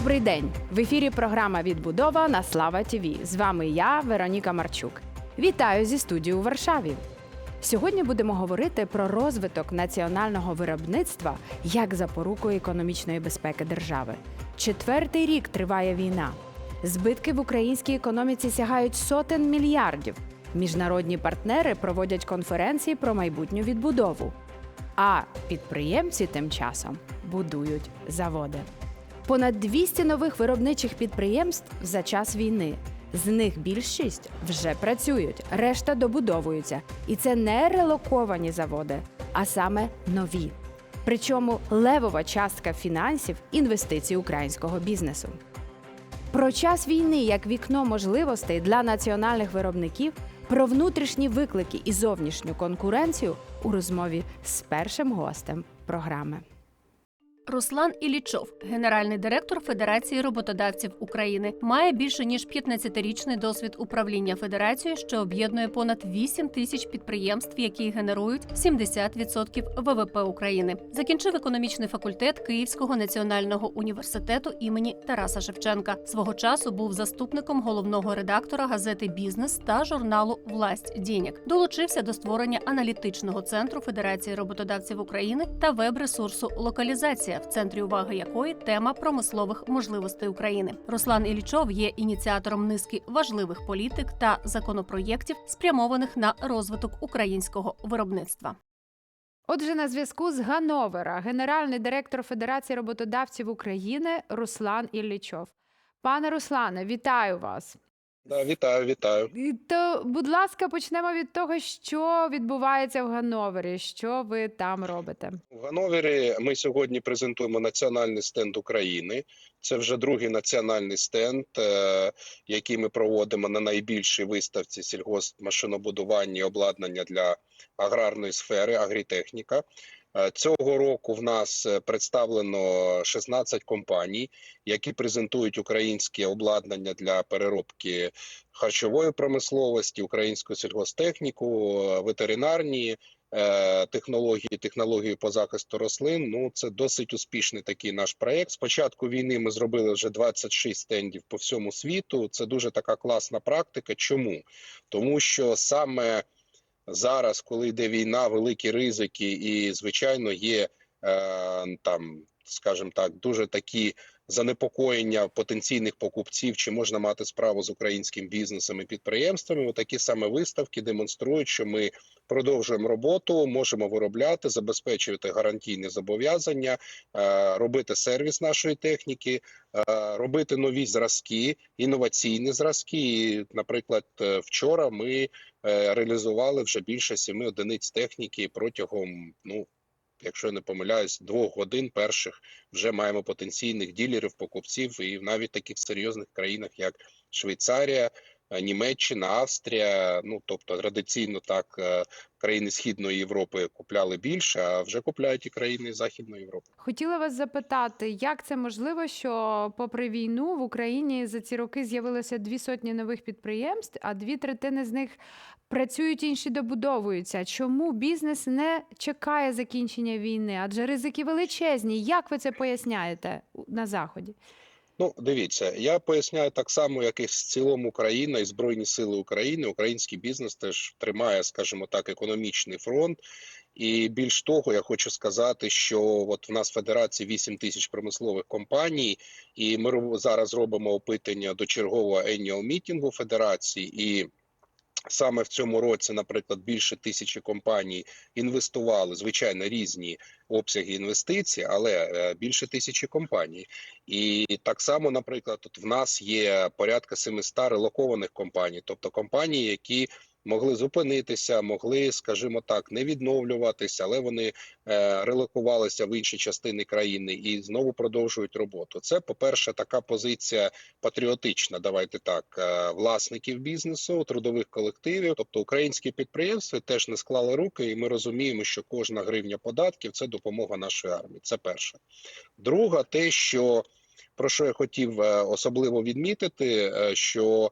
Добрий день! В ефірі програма Відбудова на Слава ТІВІ. З вами я, Вероніка Марчук. Вітаю зі студії у Варшаві. Сьогодні будемо говорити про розвиток національного виробництва як запоруку економічної безпеки держави. Четвертий рік триває війна. Збитки в українській економіці сягають сотень мільярдів. Міжнародні партнери проводять конференції про майбутню відбудову. А підприємці тим часом будують заводи. Понад 200 нових виробничих підприємств за час війни. З них більшість вже працюють, решта добудовуються. І це не релоковані заводи, а саме нові. Причому левова частка фінансів інвестицій українського бізнесу. Про час війни як вікно можливостей для національних виробників, про внутрішні виклики і зовнішню конкуренцію у розмові з першим гостем програми. Руслан Ілічов, генеральний директор Федерації роботодавців України, має більше ніж 15-річний досвід управління федерацією, що об'єднує понад 8 тисяч підприємств, які генерують 70% ВВП України. Закінчив економічний факультет Київського національного університету імені Тараса Шевченка. Свого часу був заступником головного редактора газети Бізнес та журналу Власть Дінік. Долучився до створення аналітичного центру Федерації роботодавців України та веб-ресурсу Локалізація, в центрі уваги якої тема промислових можливостей України. Руслан Ілічов є ініціатором низки важливих політик та законопроєктів, спрямованих на розвиток українського виробництва. Отже, на зв'язку з Гановера, генеральний директор Федерації роботодавців України Руслан Іллічов. Пане Руслане, вітаю вас. Да, вітаю, вітаю. І То, будь ласка, почнемо від того, що відбувається в Гановері. Що ви там робите? В Гановері ми сьогодні презентуємо національний стенд України. Це вже другий національний стенд, е, який ми проводимо на найбільшій виставці сільгоспмашинобудування і обладнання для аграрної сфери, агрітехніка. Е, Цього року в нас е, представлено 16 компаній, які презентують українське обладнання для переробки харчової промисловості, українську сільгостехніку, е, ветеринарні технології, технології по захисту рослин. Ну це досить успішний такий наш проект. З початку війни ми зробили вже 26 стендів по всьому світу. Це дуже така класна практика. Чому? Тому що саме зараз, коли йде війна, великі ризики, і звичайно є е, там, скажімо так, дуже такі занепокоєння потенційних покупців, чи можна мати справу з українським бізнесом і підприємствами. Отакі саме виставки демонструють, що ми продовжуємо роботу, можемо виробляти, забезпечувати гарантійні зобов'язання, е, робити сервіс нашої техніки, е, робити нові зразки, інноваційні зразки. І, наприклад, е, вчора ми реалізували вже більше семи одиниць техніки протягом ну. Якщо я не помиляюсь, двох годин перших вже маємо потенційних ділерів, покупців, і навіть таких серйозних країнах, як Швейцарія, е, Німеччина, Австрія. Ну тобто традиційно так е, країни Східної Європи купляли більше, а вже купляють і країни Західної Європи. Хотіла вас запитати, як це можливо, що, попри війну, в Україні за ці роки з'явилося дві сотні нових підприємств, а дві третини з них працюють, інші добудовуються. Чому бізнес не чекає закінчення війни? Адже ризики величезні. Як ви це поясняєте на заході? Ну, дивіться, я поясняю так само, як і в цілому Україна і Збройні Сили України. Український бізнес теж тримає, скажімо так, економічний фронт. І більш того, я хочу сказати, що от в нас в федерації 8 тисяч промислових компаній, і ми зараз робимо опитання до чергового annual мітінгу федерації. І саме в цьому році, наприклад, більше тисячі компаній інвестували звичайно різні обсяги інвестицій, але е, більше тисячі компаній. І так само, наприклад, тут в нас є порядка 700 релокованих компаній, тобто компанії, які могли зупинитися, могли, скажімо так, не відновлюватися, але вони е, релокувалися в інші частини країни і знову продовжують роботу. Це, по-перше, така позиція патріотична. Давайте так, е, власників бізнесу, трудових колективів, тобто українські підприємства теж не склали руки, і ми розуміємо, що кожна гривня податків це допомога нашої армії. Це перше. Друга, те, що про що я хотів е, особливо відмітити, що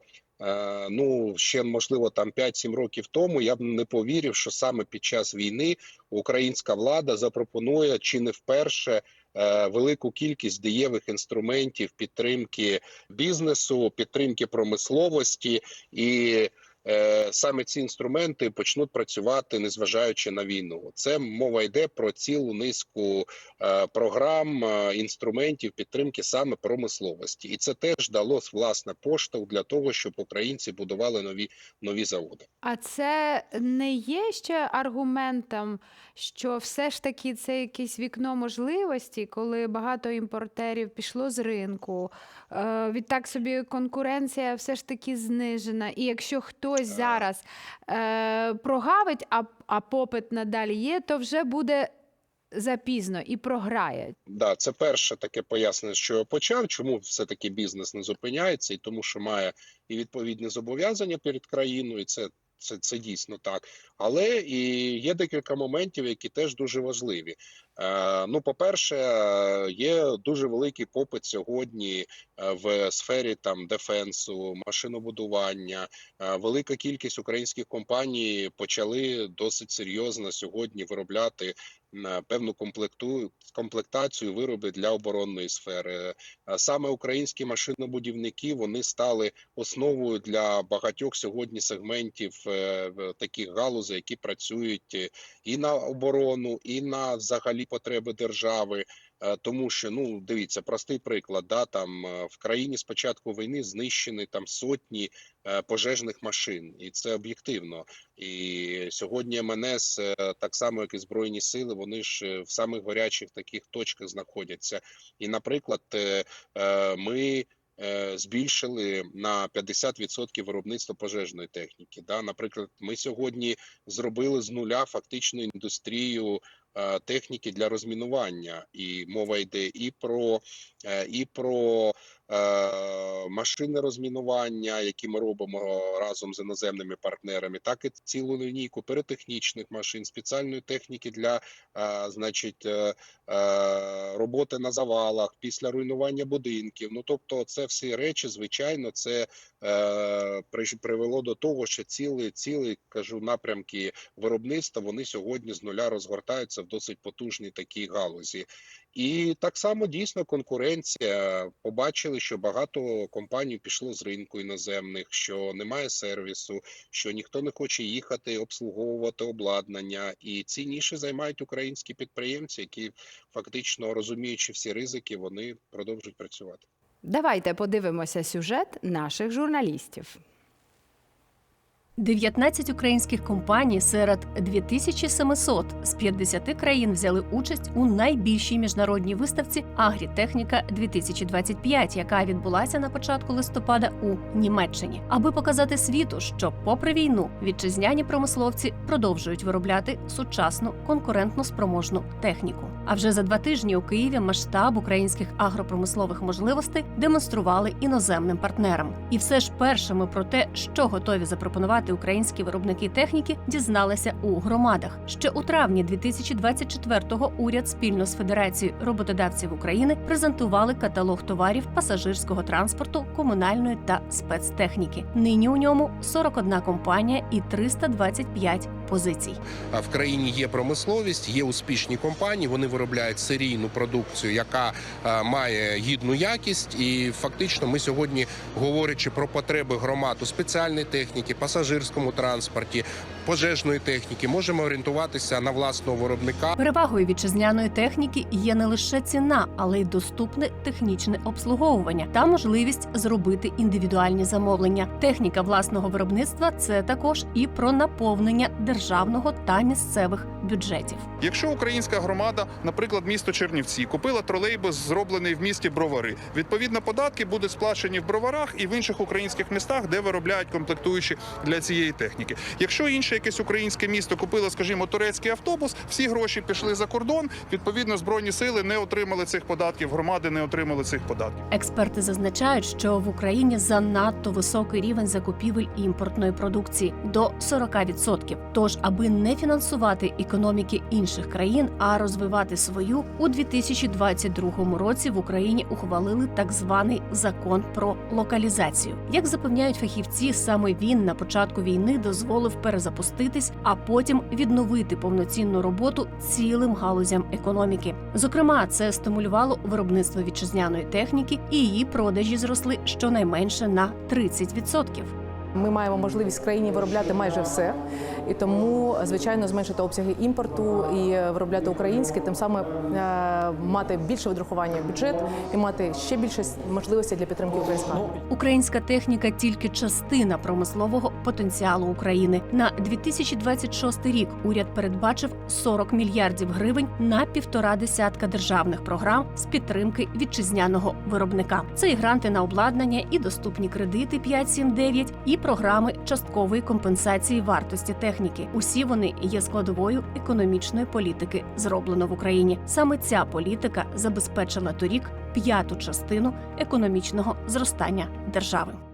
ну ще можливо там 5-7 років тому я б не повірив, що саме під час війни українська влада запропонує чи не вперше е, велику кількість дієвих інструментів підтримки бізнесу, підтримки промисловості і. Е, Саме ці інструменти почнуть працювати незважаючи на війну. Це мова йде про цілу низку е, програм, е, інструментів підтримки саме промисловості, і це теж дало власне поштовх для того, щоб українці будували нові нові заводи. А це не є ще аргументом, що все ж таки це якесь вікно можливості, коли багато імпортерів пішло з ринку. Відтак собі конкуренція все ж таки знижена. І якщо хтось зараз е, прогавить, а, а попит надалі є, то вже буде запізно і програє. Да, це перше таке пояснення, що я почав. Чому все таки бізнес не зупиняється, і тому, що має і відповідні зобов'язання перед країною, і це. Це, це дійсно так, але і є декілька моментів, які теж дуже важливі. Е, ну, по-перше, є дуже великий попит сьогодні е, в сфері там дефенсу, машинобудування. Е, велика кількість українських компаній почали досить серйозно сьогодні виробляти певну комплекту комплектацію вироби для оборонної сфери. Саме українські машинобудівники вони стали основою для багатьох сьогодні сегментів е, таких галузей, які працюють е, і на оборону, і на взагалі потреби держави. Е, Тому що ну дивіться, простий приклад, да там е, в країні з початку війни знищені там сотні е, пожежних машин, і це об'єктивно. І сьогодні МНС, так само як і збройні сили, вони ж в самих гарячих таких точках знаходяться. І, наприклад, ми. Збільшили на 50% виробництво пожежної техніки. Да, наприклад, ми сьогодні зробили з нуля фактично індустрію техніки для розмінування, і мова йде і про е, і про е, машини розмінування, які ми робимо разом з іноземними партнерами, так і цілу лінійку піротехнічних машин, спеціальної техніки для, е, значить, е, е, роботи на завалах після руйнування будинків. Ну тобто, це всі речі, звичайно, це е, привело до того, що цілий, цілий кажу напрямки виробництва вони сьогодні з нуля розгортаються в досить потужній такій галузі. І так само дійсно конкуренція. Побачили, що багато компаній пішло з ринку іноземних, що немає сервісу, що ніхто не хоче їхати обслуговувати обладнання, і ці ніші займають українські підприємці, які фактично розуміючи всі ризики, вони продовжують працювати. Давайте подивимося сюжет наших журналістів. 19 українських компаній серед 2700 з 50 країн взяли участь у найбільшій міжнародній виставці Агрітехніка 2025, яка відбулася на початку листопада у Німеччині, аби показати світу, що, попри війну, вітчизняні промисловці продовжують виробляти сучасну конкурентно спроможну техніку. А вже за два тижні у Києві масштаб українських агропромислових можливостей демонстрували іноземним партнерам. І все ж першими про те, що готові запропонувати українські виробники техніки, дізналися у громадах. Ще у травні 2024-го уряд спільно з Федерацією роботодавців України презентували каталог товарів пасажирського транспорту, комунальної та спецтехніки. Нині у ньому 41 компанія і 325 позицій. А в країні є промисловість, є успішні компанії. Вони виробляють серійну продукцію, яка е, має гідну якість. І фактично, ми сьогодні, говорячи про потреби громад у спеціальній техніці, пасажирському транспорті, пожежної техніки, можемо орієнтуватися на власного виробника. Перевагою вітчизняної техніки є не лише ціна, але й доступне технічне обслуговування та можливість зробити індивідуальні замовлення. Техніка власного виробництва це також і про наповнення державного та місцевих бюджетів. Якщо українська громада, наприклад, місто Чернівці, купила тролейбус, зроблений в місті Бровари, відповідно, податки будуть сплачені в броварах і в інших українських містах, де виробляють комплектуючі для цієї техніки. Якщо інше якесь українське місто купило, скажімо, турецький автобус, всі гроші пішли за кордон. Відповідно, збройні сили не отримали цих податків, громади не отримали цих податків. Експерти зазначають, що в Україні занадто високий рівень закупівель імпортної продукції до 40%. Тож, аби не фінансувати економіки інших країн, а розвивати свою у 2022 році в Україні ухвалили так званий закон про локалізацію. Як запевняють фахівці, саме він на початку війни дозволив перезапуститись, а потім відновити повноцінну роботу цілим галузям економіки. Зокрема, це стимулювало виробництво вітчизняної техніки, і її продажі зросли щонайменше на 30%. Ми маємо можливість в країні виробляти майже все, і тому, звичайно, зменшити обсяги імпорту і виробляти українське, тим самим е, мати більше відрахування в бюджет і мати ще більше можливостей для підтримки українського. Українська техніка тільки частина промислового потенціалу України. На 2026 рік уряд передбачив 40 мільярдів гривень на півтора десятка державних програм з підтримки вітчизняного виробника. Це і гранти на обладнання, і доступні кредити 5-7-9, і програми часткової компенсації вартості техніки. Усі вони є складовою економічної політики, зроблено в Україні. Саме ця політика забезпечила торік п'яту частину економічного зростання держави.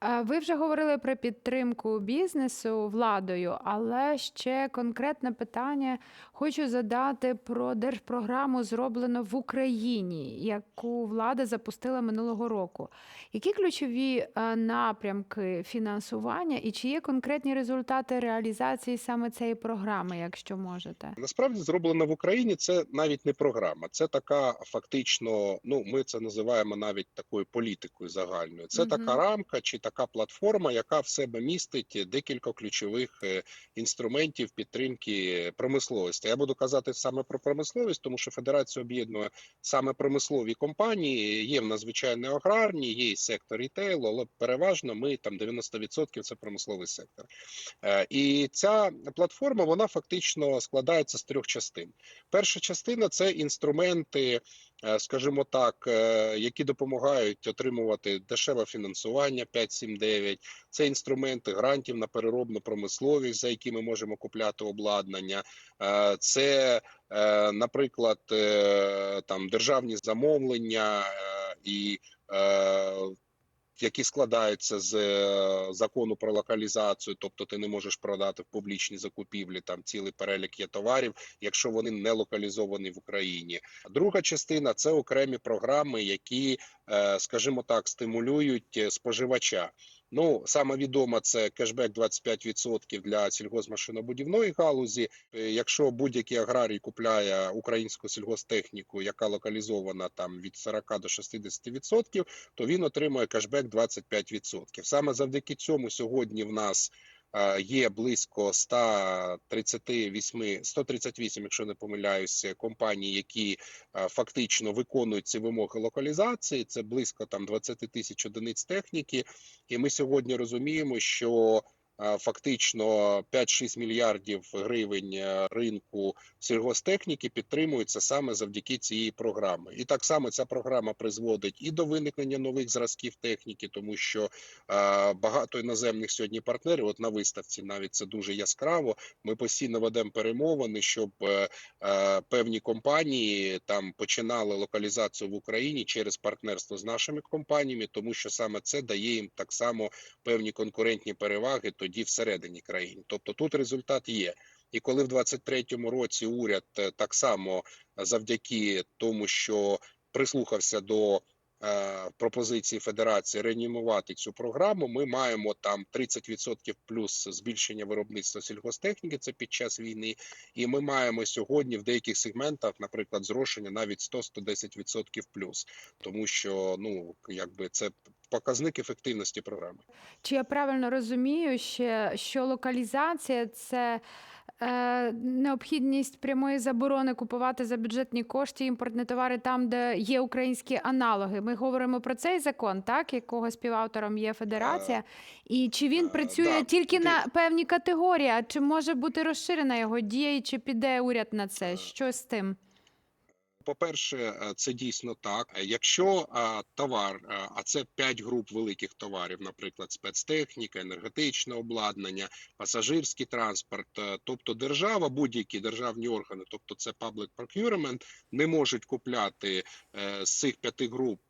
А Ви вже говорили про підтримку бізнесу владою, але ще конкретне питання хочу задати про держпрограму зроблено в Україні, яку влада запустила минулого року. Які ключові е, напрямки фінансування і чи є конкретні результати реалізації саме цієї програми, якщо можете? Насправді зроблено в Україні це навіть не програма, це така фактично. Ну ми це називаємо навіть такою політикою загальною. Це Мгм. така рамка чи така платформа, яка в себе містить декілька ключових е, інструментів підтримки промисловості. Я буду казати саме про промисловість, тому що федерація об'єднує саме промислові компанії. Є в нас звичайно аграрні, є і сектор рітейлу, але переважно ми там 90% це промисловий сектор. Е, І ця платформа вона фактично складається з трьох частин. Перша частина це інструменти, скажімо так, е, які допомагають отримувати дешеве фінансування 5-7-9. Це інструменти грантів на переробну промисловість, за які ми можемо купляти обладнання. Е, Це, е, наприклад, е, там державні замовлення е, і е, які складаються з е, закону про локалізацію, тобто ти не можеш продати в публічні закупівлі там цілий перелік є товарів, якщо вони не локалізовані в Україні. Друга частина це окремі програми, які, е, скажімо так, стимулюють е, споживача. Ну саме відома це кешбек 25% для сільгозмашинобудівної галузі. Е, Якщо будь-який аграрій купляє українську сільгостехніку, яка локалізована там від 40 до 60%, то він отримує кешбек 25%. Саме завдяки цьому сьогодні в нас є близько 138, 138, якщо не помиляюся, компаній, які е, фактично виконують ці вимоги локалізації. Це близько там 20 тисяч одиниць техніки. І ми сьогодні розуміємо, що е, фактично 5-6 мільярдів гривень е, ринку сільгостехніки підтримуються саме завдяки цієї програми. І так само ця програма призводить і до виникнення нових зразків техніки, тому що е, багато іноземних сьогодні партнерів, от на виставці, навіть це дуже яскраво. Ми постійно ведемо перемовини, щоб е, е, певні компанії там починали локалізацію в Україні через партнерство з нашими компаніями, тому що саме це дає їм так само певні конкурентні переваги тоді всередині країни. Тобто тут результат є. І коли в 23-му році уряд е, так само завдяки тому, що прислухався до пропозиції Федерації реанімувати цю програму, ми маємо там 30% плюс збільшення виробництва сільгостехніки. Це під час війни, і ми маємо сьогодні в деяких сегментах, наприклад, зрошення навіть 100-110% плюс, тому що ну якби це показник ефективності програми. Чи я правильно розумію, ще, що локалізація це е, необхідність прямої заборони купувати за бюджетні кошти імпортні товари там, де є українські аналоги? Ми говоримо про цей закон, так якого співавтором є федерація, і чи він е, працює да, тільки на певні категорії? А чи може бути розширена його дія, і чи піде уряд на це? Що з тим? По-перше, е, це дійсно так. Е, Якщо е, товар, а це 5 груп великих товарів, наприклад, спецтехніка, енергетичне обладнання, пасажирський транспорт, тобто держава, будь-які державні органи, тобто це public procurement, не можуть купляти з цих п'яти груп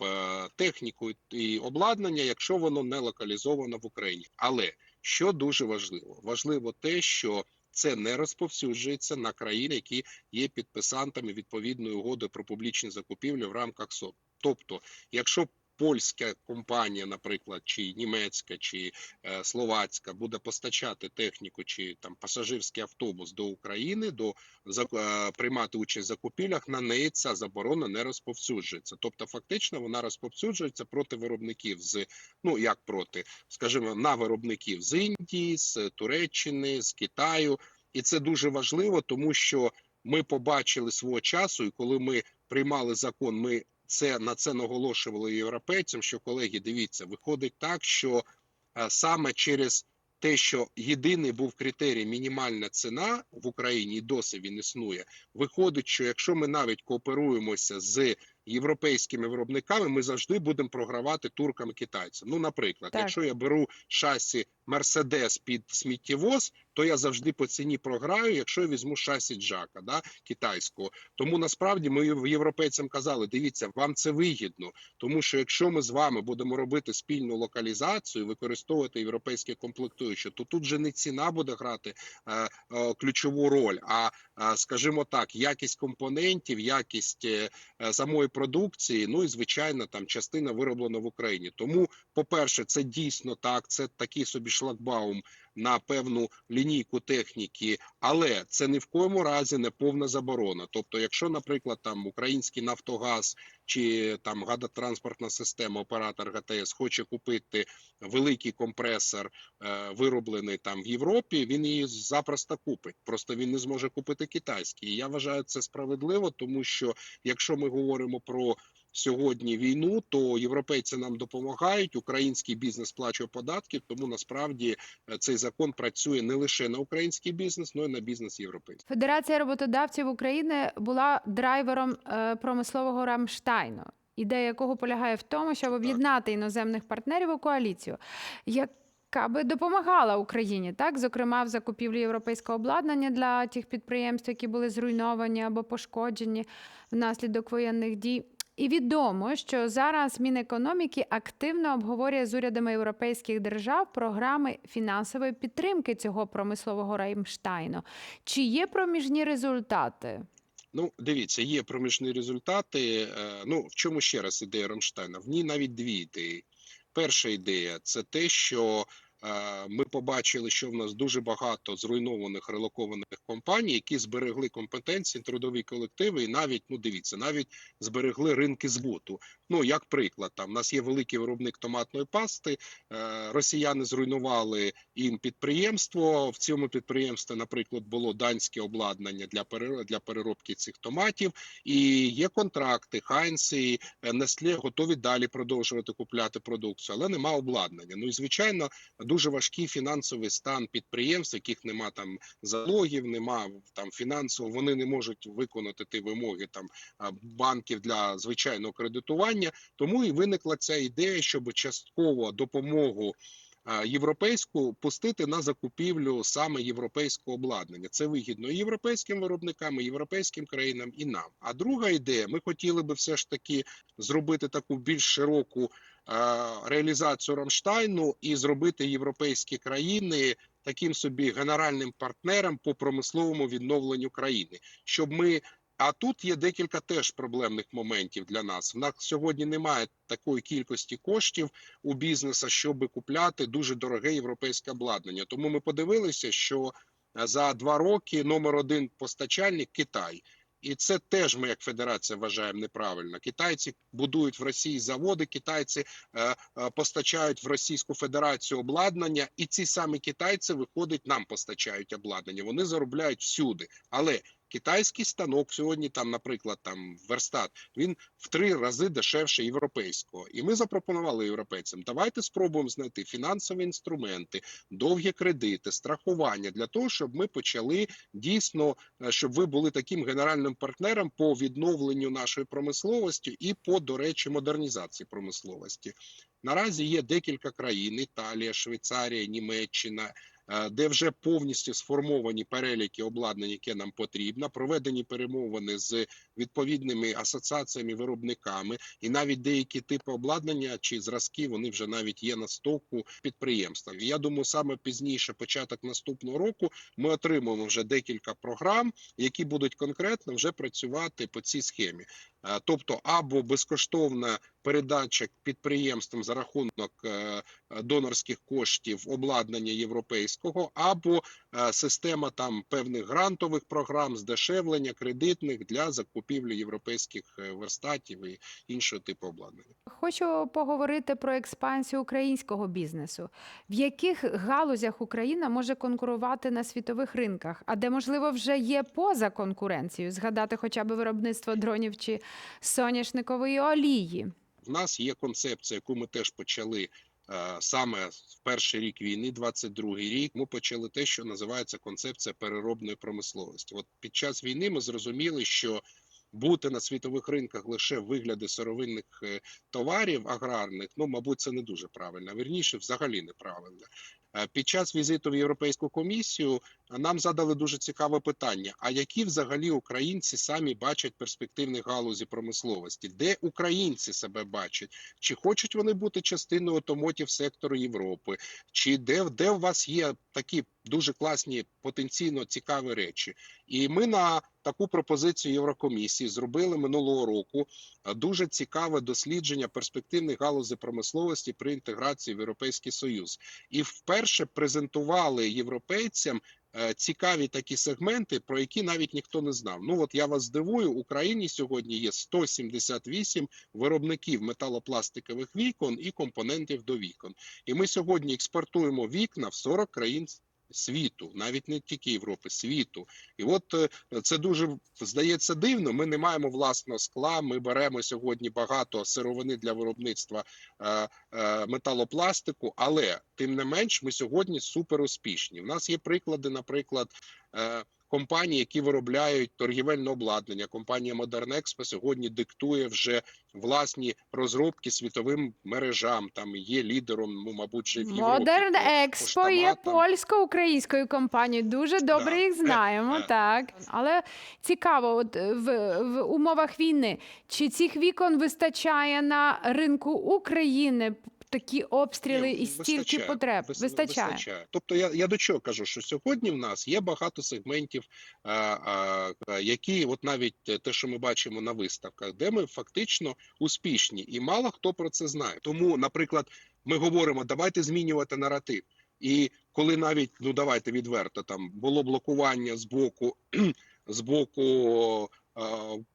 техніку і обладнання, якщо воно не локалізовано в Україні. Але що дуже важливо, важливо те, що це не розповсюджується на країни, які є підписантами відповідної угоди про публічні закупівлі в рамках СОП. Тобто, якщо польська компанія, наприклад, чи німецька, чи е, словацька буде постачати техніку чи там пасажирський автобус до України, до зак- е, приймати участь в закупівлях, на неї ця заборона не розповсюджується. Тобто, фактично, вона розповсюджується проти виробників з ну як проти, скажімо, на виробників з Індії, з Туреччини, з Китаю, і це дуже важливо, тому що ми побачили свого часу, і коли ми приймали закон, ми це на це наголошували європейцям. Що колеги, дивіться, виходить так, що е, саме через те, що єдиний був критерій мінімальна ціна в Україні, і досі він існує. Виходить, що якщо ми навіть кооперуємося з європейськими виробниками, ми завжди будемо програвати туркам китайцям. Ну, наприклад, Так. якщо я беру шасі Мерседес під сміттєвоз, то я завжди по ціні програю, якщо я візьму шасі Джака, да, китайського. Тому насправді ми європейцям казали: дивіться, вам це вигідно, тому що якщо ми з вами будемо робити спільну локалізацію, використовувати європейське комплектуюче, то тут же не ціна буде грати е, е, ключову роль, а е, скажімо так, якість компонентів, якість е, е, самої продукції, ну і звичайно, там частина вироблена в Україні. Тому, по-перше, це дійсно так, це такий собі шлагбаум на певну лінійку техніки, але це ні в коєму разі не повна заборона. Тобто, якщо, наприклад, там український Нафтогаз чи там гадотранспортна система, оператор ГТС хоче купити великий компресор, е, вироблений там в Європі, він її запросто купить. Просто він не зможе купити китайський. І я вважаю це справедливо, тому що якщо ми говоримо про сьогодні війну, то європейці нам допомагають. Український бізнес сплачує податки, тому насправді е, цей закон працює не лише на український бізнес, але й на бізнес європейський. Федерація роботодавців України була драйвером е, промислового Рамштайну, ідея якого полягає в тому, щоб об'єднати іноземних партнерів у коаліцію, яка би допомагала Україні, так зокрема в закупівлі європейського обладнання для тих підприємств, які були зруйновані або пошкоджені внаслідок воєнних дій. І відомо, що зараз Мінекономіки активно обговорює з урядами європейських держав програми фінансової підтримки цього промислового Раймштайну. Чи є проміжні результати? Ну, дивіться, є проміжні результати. Е, Ну, в чому ще раз ідея Рамштайна? В ній навіть дві ідеї. Перша ідея це те, що ми побачили, що в нас дуже багато зруйнованих релокованих компаній, які зберегли компетенції, трудові колективи, і навіть ну дивіться, навіть зберегли ринки збуту. Ну як приклад, там в нас є великий виробник томатної пасти. Е, Росіяни зруйнували їм підприємство. В цьому підприємстві, наприклад, було данське обладнання для для переробки цих томатів. І є контракти. Хайнс і е, Nestle готові далі продовжувати купляти продукцію, але нема обладнання. Ну і звичайно, дуже важкий фінансовий стан підприємств, яких нема там залогів, нема там фінансово. Вони не можуть виконати ті вимоги там банків для звичайного кредитування. Тому і виникла ця ідея, щоб частково допомогу. А, Європейську пустити на закупівлю саме європейського обладнання. Це вигідно і європейським виробникам, і європейським країнам, і нам. А друга ідея: ми хотіли би все ж таки зробити таку більш широку е, реалізацію Рамштайну і зробити європейські країни таким собі генеральним партнером по промисловому відновленню країни, щоб ми. А тут є декілька теж проблемних моментів для нас. В нас сьогодні немає такої кількості коштів у бізнеса, щоб купляти дуже дороге європейське обладнання. Тому ми подивилися, що е, за два роки номер один постачальник Китай. І це теж ми, як федерація, вважаємо неправильно. Китайці будують в Росії заводи, китайці е, е, постачають в Російську Федерацію обладнання, і ці самі китайці виходить, нам постачають обладнання. Вони заробляють всюди. Але китайський станок сьогодні, там, наприклад, там верстат, він в три рази дешевше європейського. І ми запропонували європейцям: давайте спробуємо знайти фінансові інструменти, довгі кредити, страхування для того, щоб ми почали дійсно, е, щоб ви були таким генеральним партнером по відновленню нашої промисловості і по, до речі, модернізації промисловості. Наразі є декілька країн: Італія, Швейцарія, Німеччина. Е, Де вже повністю сформовані переліки обладнань, яке нам потрібно, проведені перемовини з відповідними асоціаціями, виробниками, і навіть деякі типи обладнання чи зразки вони вже навіть є на стоку підприємства. Я думаю, саме пізніше, початок наступного року, ми отримаємо вже декілька програм, які будуть конкретно вже працювати по цій схемі. Е, Тобто, або безкоштовна передача підприємствам за рахунок е, донорських коштів обладнання європейського, або е, система там певних грантових програм, здешевлення кредитних для закупівлі європейських е, верстатів і іншого типу обладнання. Хочу поговорити про експансію українського бізнесу. В яких галузях Україна може конкурувати на світових ринках, а де можливо вже є поза конкуренцією, згадати хоча б виробництво дронів чи соняшникової олії. В нас є концепція, яку ми теж почали. е, Саме в перший рік війни, 22-й рік, ми почали те, що називається концепція переробної промисловості. От під час війни ми зрозуміли, що бути на світових ринках лише вигляди сировинних е, товарів аграрних, ну мабуть, це не дуже правильно. Вірніше, взагалі неправильно. Е, Під час візиту в Європейську комісію нам задали дуже цікаве питання: а які взагалі українці самі бачать перспективні галузі промисловості? Де українці себе бачать? Чи хочуть вони бути частиною отомотів сектору Європи? Чи де, де у вас є такі дуже класні потенційно цікаві речі? І ми на таку пропозицію Єврокомісії зробили минулого року е, дуже цікаве дослідження перспективних галузей промисловості при інтеграції в Європейський Союз і вперше презентували європейцям цікаві такі сегменти, про які навіть ніхто не знав. Ну от я вас здивую, в Україні сьогодні є 178 виробників металопластикових вікон і компонентів до вікон. І ми сьогодні експортуємо вікна в 40 країн світу, навіть не тільки Європи, світу. І от е, це дуже здається дивно. Ми не маємо власного скла. Ми беремо сьогодні багато сировини для виробництва е, е, металопластику, але тим не менш, ми сьогодні супер успішні. У нас є приклади, наприклад. Е, Компанії, які виробляють торгівельне обладнання, компанія Modern Expo сьогодні диктує вже власні розробки світовим мережам. Там є лідером, ну мабуть, вже в Європі. Modern по- по Expo є польсько-українською компанією. Дуже добре Да. їх знаємо, Е, е. так. Але цікаво, от е, в, в умовах війни, чи цих вікон вистачає на ринку України такі обстріли і стільки вистачає, потреб? вис- Вистачає. Тобто я, я до чого кажу, що сьогодні в нас є багато сегментів, а, а, які, от навіть те- що ми бачимо на виставках, де ми фактично успішні, і мало хто про це знає. Тому, наприклад, ми говоримо, давайте змінювати наратив. І коли навіть ну давайте відверто там було блокування з боку з боку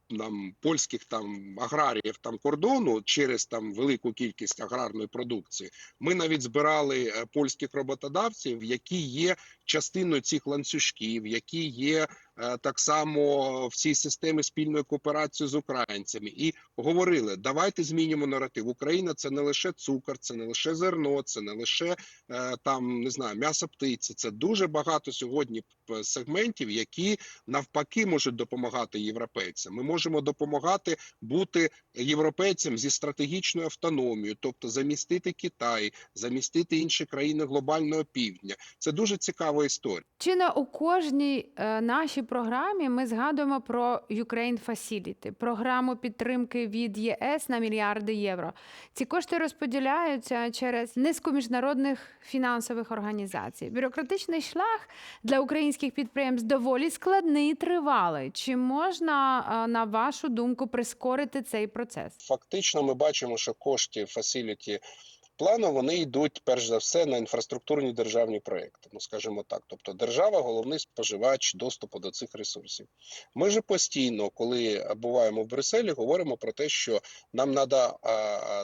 нам польських там аграріїв там кордону через там велику кількість аграрної продукції, ми навіть збирали е, польських роботодавців, які є частиною цих ланцюжків, які є е, так само в цій системі спільної кооперації з українцями, і говорили: давайте змінюємо наратив. Україна це не лише цукор, це не лише зерно, це не лише е, там не знаю, м'ясо птиці. Це дуже багато сьогодні сегментів, які навпаки можуть допомагати європейцям. Ми можемо допомагати бути європейцям зі стратегічною автономією, тобто замістити Китай, замістити інші країни глобального півдня. Це дуже цікава історія. Чи не у кожній е, нашій програмі ми згадуємо про Ukraine Facility, програму підтримки від ЄС на мільярди євро. Ці кошти розподіляються через низку міжнародних фінансових організацій. Бюрократичний шлях для українських підприємств доволі складний і тривалий. Чи можна, е, на вашу думку, прискорити цей процес? Фактично, ми бачимо, що кошти фасиліті плану вони йдуть перш за все на інфраструктурні державні проекти. Ну скажімо так, тобто держава головний споживач доступу до цих ресурсів. Ми же постійно, коли буваємо в Брюсселі, говоримо про те, що нам треба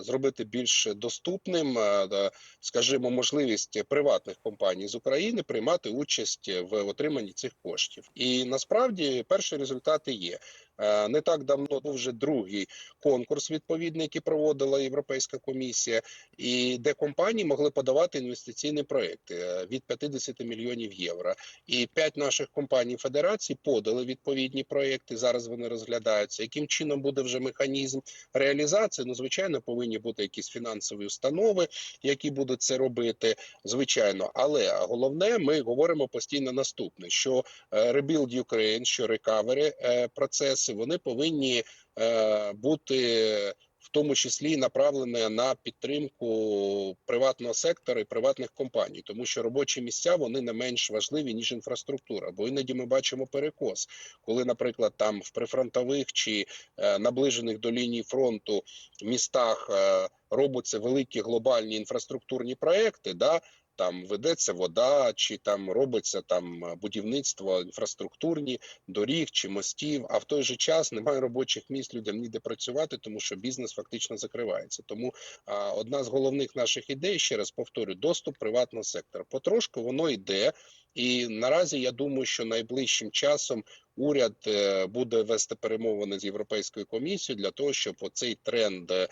зробити більш доступним, а, скажімо, можливість приватних компаній з України приймати участь в отриманні цих коштів. І насправді перші результати є. Е, Не так давно був вже другий конкурс відповідний, який проводила Європейська комісія, і де компанії могли подавати інвестиційні проекти е, від 50 мільйонів євро. І п'ять наших компаній федерації подали відповідні проекти. Зараз вони розглядаються. Яким чином буде вже механізм реалізації? Ну, звичайно, повинні бути якісь фінансові установи, які будуть це робити. Звичайно, але головне, ми говоримо постійно наступне: що е, Rebuild Ukraine, що recovery процес ресурси вони повинні е, бути в тому числі направлені на підтримку приватного сектора і приватних компаній, тому що робочі місця вони не менш важливі ніж інфраструктура. Бо іноді ми бачимо перекос, коли, наприклад, там в прифронтових чи е, наближених до лінії фронту містах е, робляться великі глобальні інфраструктурні проекти, да. Там ведеться вода, чи там робиться там е, будівництво інфраструктурні доріг чи мостів. А в той же час немає робочих місць людям ніде працювати, тому що бізнес фактично закривається. Тому а, одна з головних наших ідей, ще раз повторю, доступ приватного сектора. Потрошку воно йде, і наразі я думаю, що найближчим часом уряд е, буде вести перемовини з європейською комісією для того, щоб оцей тренд е,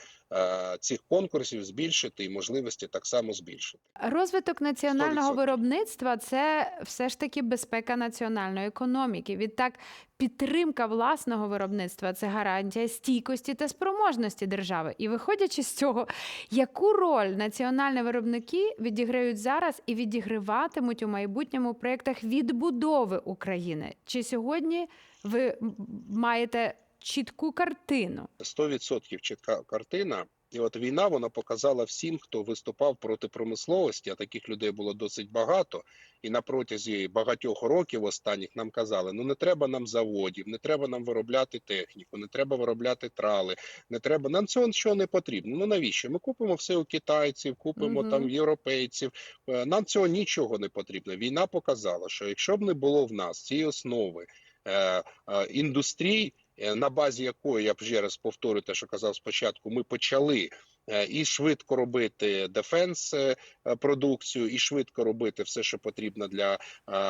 цих конкурсів збільшити і можливості так само збільшити. Розвиток національного 100%. виробництва це все ж таки безпека національної економіки. Відтак, підтримка власного виробництва це гарантія стійкості та спроможності держави. І виходячи з цього, яку роль національні виробники відіграють зараз і відіграватимуть у майбутньому проєктах відбудови України? Чи сьогодні ви маєте чітку картину? 100% чітка картина. І от війна вона показала всім, хто виступав проти промисловості, а таких людей було досить багато. І на протязі багатьох років останніх нам казали: ну не треба нам заводів, не треба нам виробляти техніку, не треба виробляти трали, не треба. Нам цього нічого не потрібно. Ну навіщо? Ми купимо все у китайців, купимо Мгм. там європейців. Е, Нам цього нічого не потрібно. Війна показала, що якщо б не було в нас цієї основи індустрій, е, на базі якої я б ще раз повторю те, що казав спочатку, ми почали е, і швидко робити дефенс е, е, продукцію, і швидко робити все, що потрібно для е,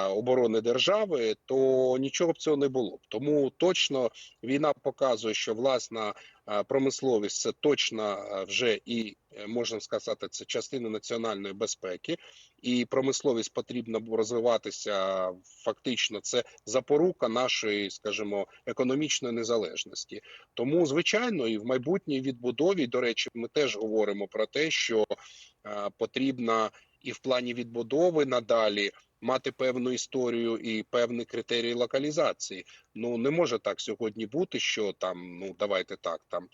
оборони держави, то нічого б цього не було б. Тому точно війна показує, що власна е, промисловість це точно е, вже і е, можна сказати, це частина національної безпеки, і промисловість потрібно розвиватися фактично. Це запорука нашої, скажімо, економічної незалежності. Тому, звичайно, і в майбутній відбудові, до речі, ми теж говоримо про те, що е, потрібно і в плані відбудови надалі мати певну історію і певні критерії локалізації. Ну не може так сьогодні бути, що там, ну давайте так, там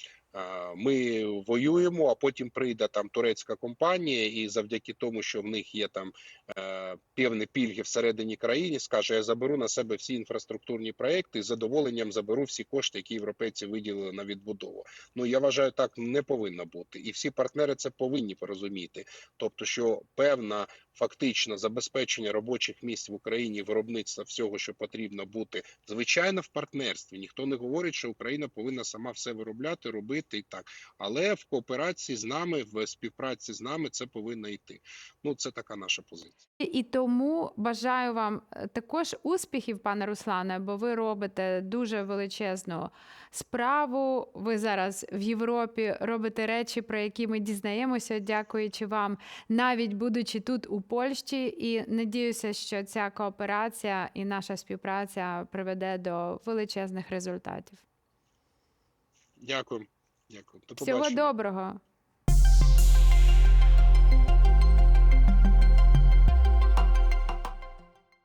ми воюємо, а потім прийде там турецька компанія, і завдяки тому, що в них є там е, певні пільги всередині країни, скаже: я заберу на себе всі інфраструктурні проекти з задоволенням заберу всі кошти, які європейці виділили на відбудову. Ну я вважаю, так не повинно бути, і всі партнери це повинні порозуміти. Тобто, що певна фактично забезпечення робочих місць в Україні, виробництва всього, що потрібно бути, звичайно, в партнерстві. Ніхто не говорить, що Україна повинна сама все виробляти, робити і так. Але в кооперації з нами, в співпраці з нами, це повинно йти. Ну це така наша позиція. І тому бажаю вам е, також успіхів, пане Руслане, бо ви робите дуже величезну справу. Ви зараз в Європі робите речі, про які ми дізнаємося, дякуючи вам, навіть будучи тут у Польщі. І надіюся, що ця кооперація і наша співпраця приведе до величезних результатів. Дякую. Дякую. До Всього доброго.